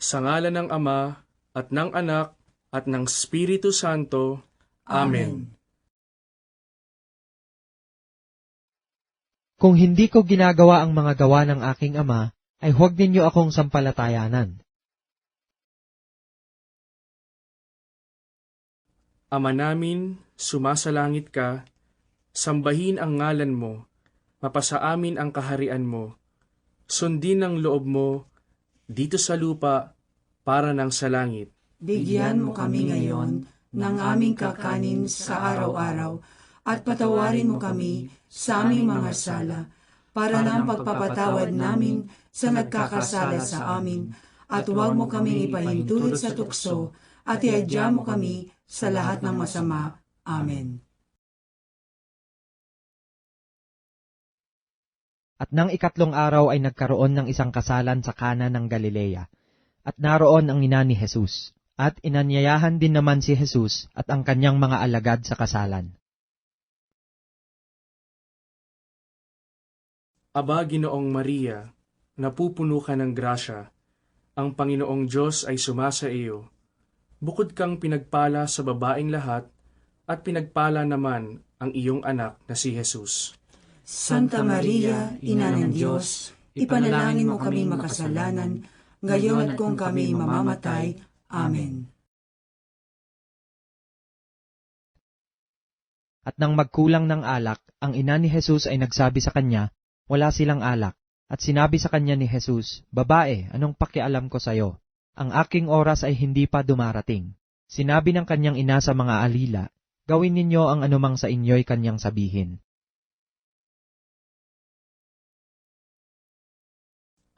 Sa ngala ng Ama, at ng Anak, at ng Espiritu Santo. Amen. Kung hindi ko ginagawa ang mga gawa ng aking ama, ay huwag ninyo akong sampalatayanan. Ama namin, sumasalangit ka, sambahin ang ngalan mo, mapasa amin ang kaharian mo, sundin ang loob mo, dito sa lupa, para ng sa langit. Bigyan mo kami ngayon ng aming kakanin sa araw-araw at patawarin mo kami sa aming mga sala para ng pagpapatawad namin sa nagkakasala sa amin at huwag mo kaming ipahintulot sa tukso at iadya mo kami sa lahat ng masama. Amen. At nang ikatlong araw ay nagkaroon ng isang kasalan sa kana ng Galilea. At naroon ang ina ni Jesus. At inanyayahan din naman si Jesus at ang kanyang mga alagad sa kasalan. Aba, Ginoong Maria, napupuno ka ng grasya, ang Panginoong Diyos ay sumasa iyo. Bukod kang pinagpala sa babaing lahat, at pinagpala naman ang iyong anak na si Jesus. Santa Maria, Ina ng Diyos, ipanalangin mo kami makasalanan, ngayon at kung kami mamamatay. Amen. At nang magkulang ng alak, ang ina ni Jesus ay nagsabi sa kanya, wala silang alak. At sinabi sa kanya ni Jesus, Babae, anong pakialam ko sa'yo? Ang aking oras ay hindi pa dumarating. Sinabi ng kanyang ina sa mga alila, Gawin ninyo ang anumang sa inyo'y kanyang sabihin.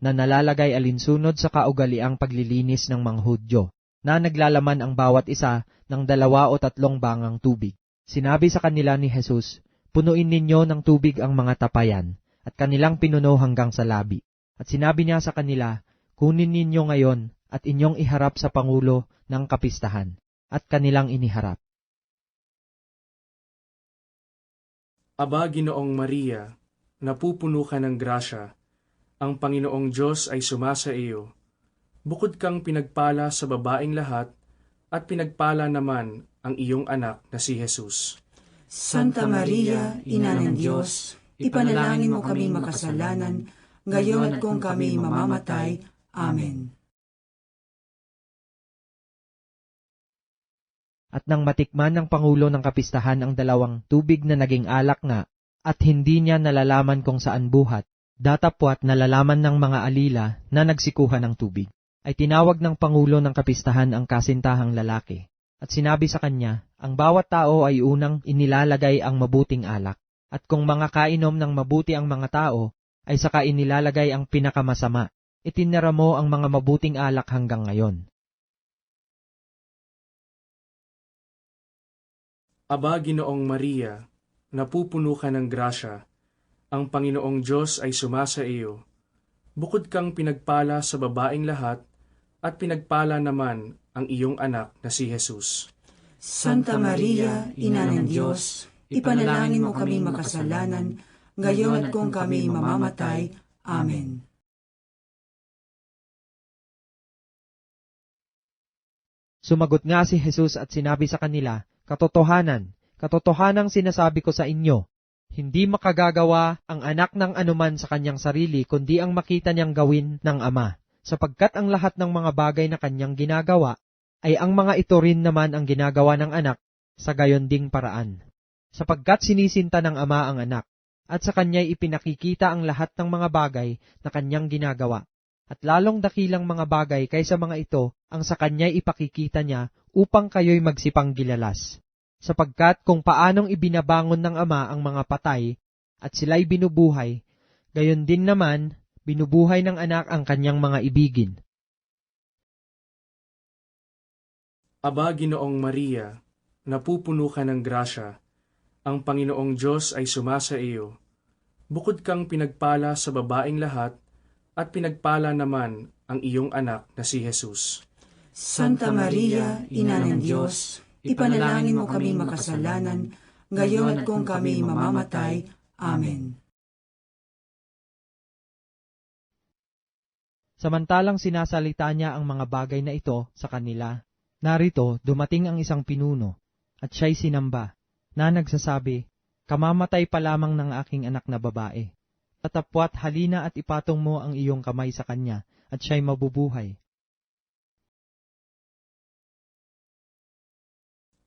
na nalalagay alinsunod sa kaugaliang paglilinis ng mga Hudyo, na naglalaman ang bawat isa ng dalawa o tatlong bangang tubig. Sinabi sa kanila ni Jesus, Punuin ninyo ng tubig ang mga tapayan, at kanilang pinuno hanggang sa labi. At sinabi niya sa kanila, Kunin ninyo ngayon at inyong iharap sa Pangulo ng kapistahan, at kanilang iniharap. Aba, Ginoong Maria, napupuno ka ng grasya, ang Panginoong Diyos ay sumasa iyo. Bukod kang pinagpala sa babaing lahat, at pinagpala naman ang iyong anak na si Jesus. Santa Maria, Ina ng Diyos, ipanalangin mo kami makasalanan, ngayon at kung kami mamamatay. Amen. At nang matikman ng Pangulo ng Kapistahan ang dalawang tubig na naging alak nga, at hindi niya nalalaman kung saan buhat, datapwat nalalaman ng mga alila na nagsikuha ng tubig, ay tinawag ng Pangulo ng Kapistahan ang kasintahang lalaki, at sinabi sa kanya, ang bawat tao ay unang inilalagay ang mabuting alak, at kung mga kainom ng mabuti ang mga tao, ay saka inilalagay ang pinakamasama, itinira mo ang mga mabuting alak hanggang ngayon. Aba, Ginoong Maria, napupuno ka ng grasya, ang Panginoong Diyos ay sumasa iyo. Bukod kang pinagpala sa babaing lahat, at pinagpala naman ang iyong anak na si Jesus. Santa Maria, Ina ng Diyos, ipanalangin mo kami makasalanan, ngayon at kung kami mamamatay. Amen. Sumagot nga si Jesus at sinabi sa kanila, Katotohanan, katotohanang sinasabi ko sa inyo, hindi makagagawa ang anak ng anuman sa kanyang sarili kundi ang makita niyang gawin ng ama, sapagkat ang lahat ng mga bagay na kanyang ginagawa ay ang mga ito rin naman ang ginagawa ng anak sa gayon ding paraan. Sapagkat sinisinta ng ama ang anak, at sa kanya'y ipinakikita ang lahat ng mga bagay na kanyang ginagawa. At lalong dakilang mga bagay kaysa mga ito ang sa kanya'y ipakikita niya upang kayo'y magsipang gilalas. Sapagkat kung paanong ibinabangon ng ama ang mga patay at sila'y binubuhay, gayon din naman binubuhay ng anak ang kanyang mga ibigin. Aba, Ginoong Maria, napupuno ka ng grasya, ang Panginoong Diyos ay sumasa iyo. Bukod kang pinagpala sa babaing lahat, at pinagpala naman ang iyong anak na si Jesus. Santa Maria, Ina ng Diyos, ipanalangin mo kami makasalanan, ngayon at kung kami mamamatay. Amen. Samantalang sinasalita niya ang mga bagay na ito sa kanila, narito dumating ang isang pinuno, at siya'y sinamba, na nagsasabi, Kamamatay pa lamang ng aking anak na babae. Tatapwat halina at ipatong mo ang iyong kamay sa kanya, at siya'y mabubuhay.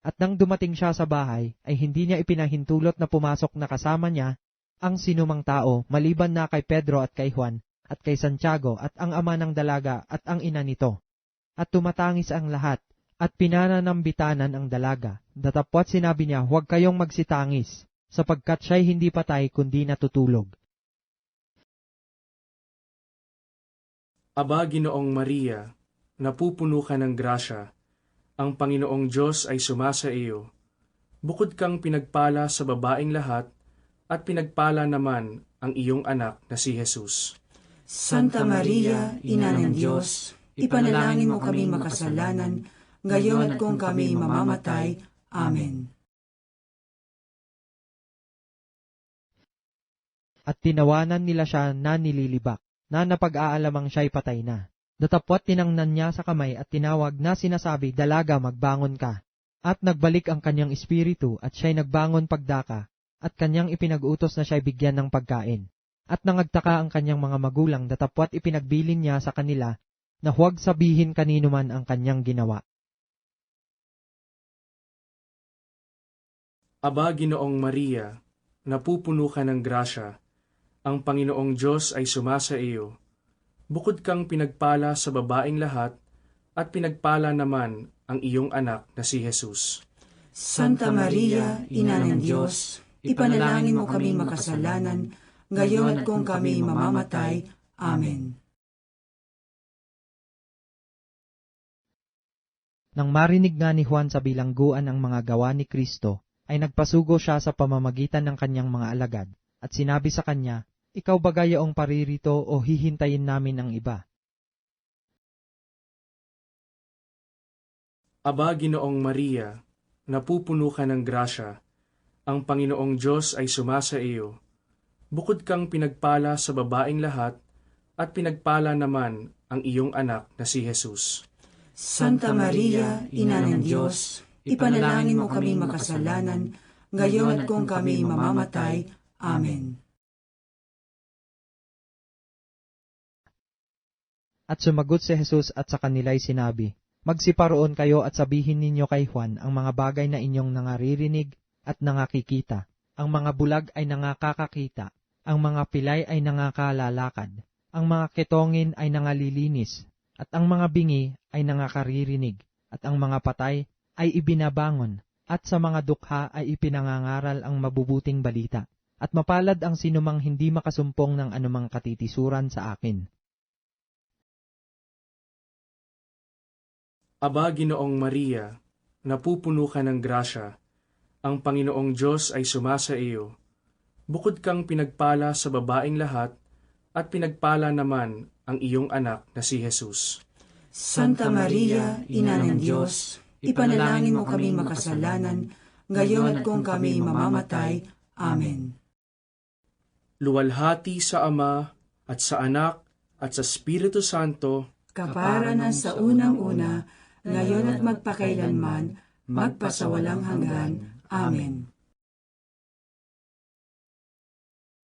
At nang dumating siya sa bahay, ay hindi niya ipinahintulot na pumasok na kasama niya ang sinumang tao maliban na kay Pedro at kay Juan at kay Santiago at ang ama ng dalaga at ang ina nito. At tumatangis ang lahat at pinananambitanan ang dalaga. Datapwat sinabi niya, huwag kayong magsitangis, sapagkat siya'y hindi patay kundi natutulog. Aba, Ginoong Maria, napupuno ka ng grasya, ang Panginoong Diyos ay sumasa iyo. Bukod kang pinagpala sa babaing lahat, at pinagpala naman ang iyong anak na si Jesus. Santa Maria, Ina ng Diyos, ipanalangin mo kami makasalanan, ngayon at kung kami mamamatay. Amen. At tinawanan nila siya na nililibak, na napag-aalamang siya'y patay na. Datapwat tinangnan niya sa kamay at tinawag na sinasabi, Dalaga, magbangon ka. At nagbalik ang kanyang espiritu at siya'y nagbangon pagdaka, at kanyang ipinag-utos na siya'y bigyan ng pagkain. At nangagtaka ang kanyang mga magulang datapwat ipinagbilin niya sa kanila na huwag sabihin kanino man ang kanyang ginawa. Aba, Ginoong Maria, napupuno ka ng grasya, ang Panginoong Diyos ay sumasa iyo. Bukod kang pinagpala sa babaing lahat, at pinagpala naman ang iyong anak na si Jesus. Santa Maria, Ina ng Diyos, ipanalangin mo kami makasalanan, ngayon at kung kami mamamatay. Amen. Nang marinig nga ni Juan sa bilangguan ang mga gawa ni Kristo, ay nagpasugo siya sa pamamagitan ng kanyang mga alagad, at sinabi sa kanya, Ikaw ba gayaong paririto o hihintayin namin ang iba? Aba, Ginoong Maria, napupuno ka ng grasya, ang Panginoong Diyos ay sumasa iyo. Bukod kang pinagpala sa babaing lahat, at pinagpala naman ang iyong anak na si Jesus. Santa Maria, Ina ng Diyos, ipanalangin mo kami makasalanan, ngayon at kung kami mamamatay. Amen. At sumagot si Jesus at sa kanila'y sinabi, Magsiparoon kayo at sabihin ninyo kay Juan ang mga bagay na inyong nangaririnig at nangakikita. Ang mga bulag ay nangakakakita, ang mga pilay ay nangakalalakad, ang mga ketongin ay nangalilinis, at ang mga bingi ay nangakaririnig, at ang mga patay ay ibinabangon, at sa mga dukha ay ipinangangaral ang mabubuting balita, at mapalad ang sinumang hindi makasumpong ng anumang katitisuran sa akin. Aba, Ginoong Maria, napupuno ka ng grasya, ang Panginoong Diyos ay sumasa iyo. Bukod kang pinagpala sa babaing lahat, at pinagpala naman ang iyong anak na si Jesus. Santa Maria, Ina ng Diyos, ipanalangin mo kami makasalanan, ngayon at kung kami mamamatay. Amen. Luwalhati sa Ama, at sa Anak, at sa Espiritu Santo, Kapara na sa unang-una, ngayon at magpakailanman, magpasawalang hanggan. Amen.